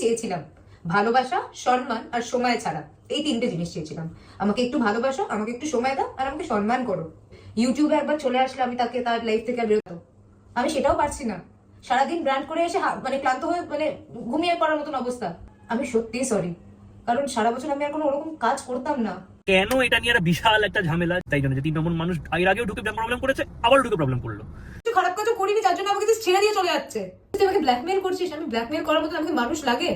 চেয়েছিলাম। ভালোবাসা সম্মান আর সময় ছাড়া। এই তিনটে জিনিস চেয়েছিলাম। আমাকে একটু ভালোবাসো আমাকে একটু সময় দাও আর আমাকে সম্মান করো। ইউটিউবে একবার চলে আসলে আমি তাকে তার লাইফ থেকে আর বেরোতো আমি সেটাও পারছি না। সারাদিন ব্র্যান্ড করে এসে মানে ক্লান্ত হয়ে মানে ঘুমিয়ে পড়ার মতন অবস্থা। আমি সত্যিই সরি কারণ সারা বছর আমি আর কোনো ওরকম কাজ করতাম না। কেন এটা নিয়ে একটা বিশাল একটা ঝামেলা? তাই জন্য যে তিন নম্বর মানুষ এর আগেও ঢুকে প্রবলেম করেছে আবার ঢুকে প্রবলেম করল। কিছু খারাপ কাজও করিনি যার জন্য আমাকে ছেড়ে দিয়ে চলে যাচ্ছে। তুই আমাকে ব্ল্যাকমেল করছিস? আমি ব্ল্যাকমেল করার মতো আমাকে মানুষ লাগে?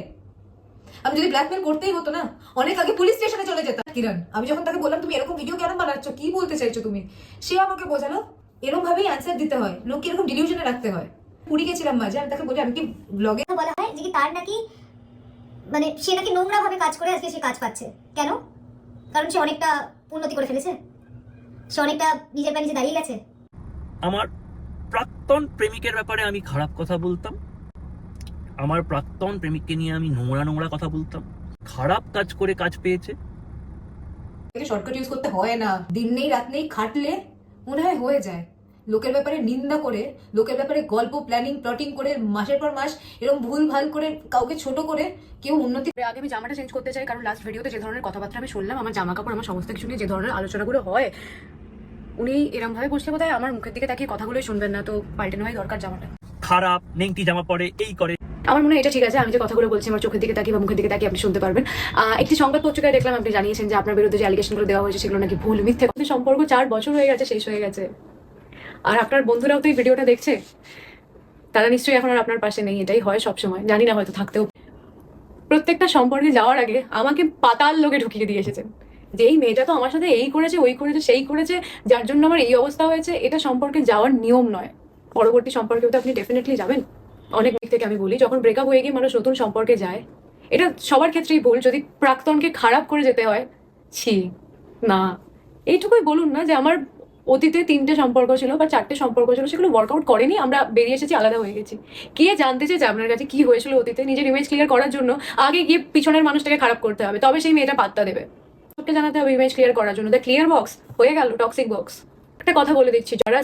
আমি যদি ব্ল্যাকমেল করতেই হতো না অনেক আগে পুলিশ স্টেশনে চলে যেতাম কিরণ। আমি যখন তাকে বললাম তুমি এরকম ভিডিও কেন বানাচ্ছ? কি বলতে চাইছো তুমি? সে আমাকে বোঝালো এরকম ভাবেই অ্যান্সার দিতে হয়। লোককে এরকম ডিলিউশনে রাখতে হয়। পুরী গেছিলাম মাঝে আমি তাকে বলি আমি কি ব্লগে বলা হয় যে তার নাকি মানে সে নাকি নোংরা ভাবে কাজ করে আজকে সে কাজ পাচ্ছে। কেন? কারণ সে অনেকটা উন্নতি করে ফেলেছে। সে অনেকটা নিজের পায়ে নিজে দাঁড়িয়ে গেছে। আমার প্রাক্তন প্রেমিকের ব্যাপারে আমি খারাপ কথা বলতাম। আমার প্রাক্তন প্রেমিককে নিয়ে আমি নোংরা নোংরা কথা বলতাম। খারাপ কাজ করে কাজ পেয়েছে। শর্টকাট ইউজ করতে হয় না। দিন নেই রাত নেই খাটলে মনে হয় হয়ে যায়। লোকের ব্যাপারে নিন্দা করে লোকের ব্যাপারে গল্প প্ল্যানিং প্লটিং করে মাসের পর মাস এরকম ভুল ভালো করে কাউকে ছোট করে কেউ উন্নতি এর আগে আমি জামাটা চেঞ্জ করতে চাই কারণ লাস্ট ভিডিওতে যে ধরনের কথাবার্তা আমি শুনলাম আমার জামা কাপড় আমার সমস্ত কিছু নিয়ে যে ধরনের আলোচনাগুলো হয় উনি এরম ভাবে বসলে বোধহয় আমার মুখের দিকে তাকিয়ে কথাগুলোই শুনবেন না তো পাল্টে নেওয়াই দরকার জামাটা। খারাপ নেংটি জামা পরে এই করে। আমার মনে হয় এটা ঠিক আছে আমি যে কথাগুলো বলছি আমার চোখের দিকে তাকিয়ে বা মুখের দিকে তাকিয়ে আপনি শুনতে পারবেন। একটি সংবাদ পত্রিকায় দেখলাম আপনি জানিয়েছেন যে আপনার বিরুদ্ধে যে অ্যালিগেশনগুলো দেওয়া হয়েছে সেগুলো নাকি ভুল মিথ্যে সম্পর্ক চার বছর হয়ে গেছে শেষ হয়ে গেছে। আর আপনার বন্ধুরাও তো এই ভিডিওটা দেখছে। তারা নিশ্চয়ই এখন আর আপনার পাশে নেই এটাই হয় সবসময়। জানি না হয়তো থাকতেও। প্রত্যেকটা সম্পর্কে যাওয়ার আগে আমাকে পাতাল লোকে ঢুকিয়ে দিয়ে এসেছেন। যে এই মেয়েটা তো আমার সাথে এই করেছে, ওই করেছে, সেই করেছে, যার জন্য আমার এই অবস্থা হয়েছে, এটা সম্পর্কে যাওয়ার নিয়ম নয়। পরবর্তী সম্পর্কেও তো আপনি ডেফিনেটলি যাবেন। অনেক দিক থেকে আমি বলি, যখন ব্রেকআপ হয়ে গিয়ে মানুষ নতুন সম্পর্কে যায়, এটা সবার ক্ষেত্রেই ভুল। যদি প্রাক্তনকে খারাপ করে যেতে হয়, ছি, না। এইটুকুই বলুন না যে আমার অতীতে তিনটে সম্পর্ক ছিল বা চারটে সম্পর্ক ছিল, সেগুলো ওয়ার্কআউট করেনি, আমরা বেরিয়ে এসেছি, আলাদা হয়ে গেছি। কে জানতে চাইছে আপনার কাছে কি হয়েছিল অতীতে? নিজের ইমেজ ক্লিয়ার করার জন্য আগে গিয়ে পিছনের মানুষটাকে খারাপ করতে হবে, তবে সেই মেয়েটা পাত্তা দেবে। সবকে জানাতে হবে ইমেজ ক্লিয়ার করার জন্য। দ্য ক্লিয়ার বক্স হয়ে গেল টক্সিক বক্স একটা কথা বলে দিচ্ছি, যারা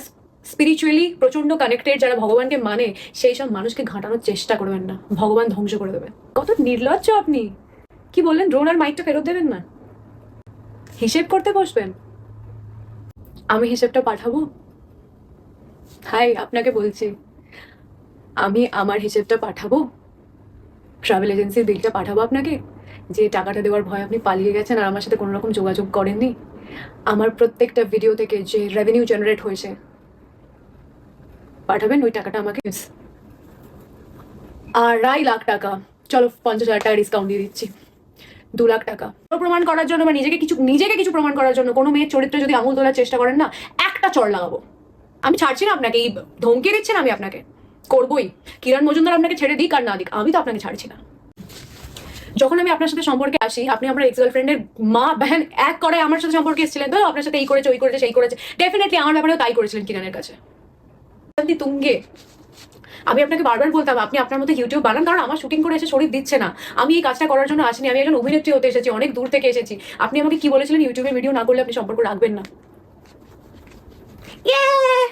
স্পিরিচুয়ালি প্রচণ্ড কানেক্টেড যারা ভগবানকে মানে সেই সব মানুষকে ঘাটানোর চেষ্টা করবেন না। ভগবান ধ্বংস করে দেবে। কত নির্লজ্জ আপনি! কি বললেন? ড্রোন আর মাইকটা ফেরত দেবেন না? হিসেব করতে বসবেন? আমি হিসেবটা পাঠাবো? হাই, আপনাকে বলছি। আমি আমার হিসেবটা পাঠাবো? ট্রাভেল এজেন্সির বিলটা পাঠাবো আপনাকে? যে টাকাটা দেওয়ার ভয় আপনি পালিয়ে গেছেন আর আমার সাথে কোনো রকম যোগাযোগ করেননি, আমার প্রত্যেকটা ভিডিও থেকে যে রেভিনিউ জেনারেট হয়েছে, পাঠাবেন, ওই টাকাটা আমাকে আড়াই লাখ টাকা, চলো পঞ্চাশ হাজার টাকা ডিসকাউন্ট দিয়ে দিচ্ছি, দু লাখ টাকা। প্রমাণ করার জন্য বা নিজেকে কিছু নিজেকে কিছু প্রমাণ করার জন্য কোনো মেয়ের চরিত্রে যদি আঙুল তোলার চেষ্টা করেন না, একটা চড় লাগাবো। আমি ছাড়ছি না আপনাকে, এই ধমকে দিচ্ছি না আমি আপনাকে, করবোই। কিরণ মজুমদার আপনাকে ছেড়ে দিক আর না দিক, আমি তো আপনাকে ছাড়ছি না। যখন আমি আপনার সাথে সম্পর্কে আসি, আপনি আমার এক্স গার্লফ্রেন্ডের মা বহন এক করে আমার সাথে সম্পর্কে এসেছিলেন তো, আপনার সাথে এই করেছে, ওই করেছে, সেই করেছে। ডেফিনেটলি আমার ব্যাপারেও তাই করেছিলেন কিরণের কাছে। তুঙ্গে। আমি আপনাকে বারবার বলতাম, আপনি আপনার মতো ইউটিউব বানান, কারণ আমার শুটিং করে এসে শরীর দিচ্ছে না। আমি এই কাজটা করার জন্য আসিনি, আমি একজন অভিনেত্রী হতে এসেছি, অনেক দূর থেকে এসেছি। আপনি আমাকে কি বলেছিলেন? ইউটিউবে ভিডিও না করলে আপনি সম্পর্ক রাখবেন না!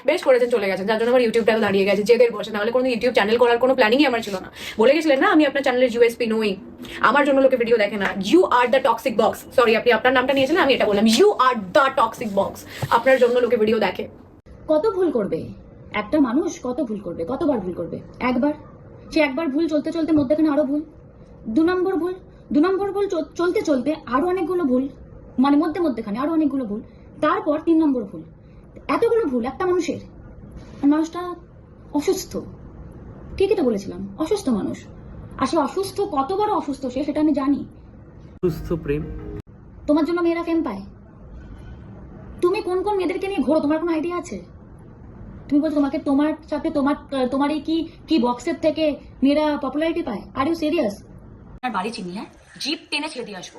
বেশ করেছেন, চলে গেছেন। যার জন্য আমার ইউটিউবটাও দাঁড়িয়ে গেছে। জেদের বসে, নাহলে কোনো ইউটিউব চ্যানেল করার কোনো প্ল্যানিংই আমার ছিল না। বলে গেছিলেন না, আমি আপনার চ্যানেলের ইউএসপি নই আমার জন্য লোকে ভিডিও দেখে না। You are the toxic box sorry আপনি আপনার নামটা নিয়েছিলেন, আমি এটা বললাম। You are the toxic box আপনার জন্য লোকে ভিডিও দেখে। কত ভুল করবে? একটা মানুষ কত ভুল করবে? কতবার ভুল করবে? একবার? সে একবার ভুল চলতে চলতে মধ্যেখানে আরও ভুল। দু নম্বর ভুল? দু নম্বর ভুল চল- চলতে চলতে আরও অনেকগুলো ভুল। মানে মধ্যে মধ্যেখানে আরও অনেকগুলো ভুল। তারপর তিন নম্বর ভুল। এতগুলো ভুল একটা মানুষের। মানুষটা অসুস্থ। ঠিকই তো বলেছিলাম অসুস্থ মানুষ। আর সে অসুস্থ কত বড় অসুস্থ সে সেটা আমি জানি। সুস্থ প্রেম। তোমার জন্য মেয়েরা ফেম পায়। তুমি কোন কোন মেয়েদেরকে নিয়ে ঘোরো তোমার কোনো আইডিয়া আছে? তুমি বলছো তোমাকে তোমার সাথে তোমার তোমার এই কি কি বক্সের থেকে মেয়েরা পপুলারিটি পায়? আর ইউ সিরিয়াস আর বাড়ি চিনি হ্যাঁ? জিপ টেনে ছেড়ে দিয়ে আসব।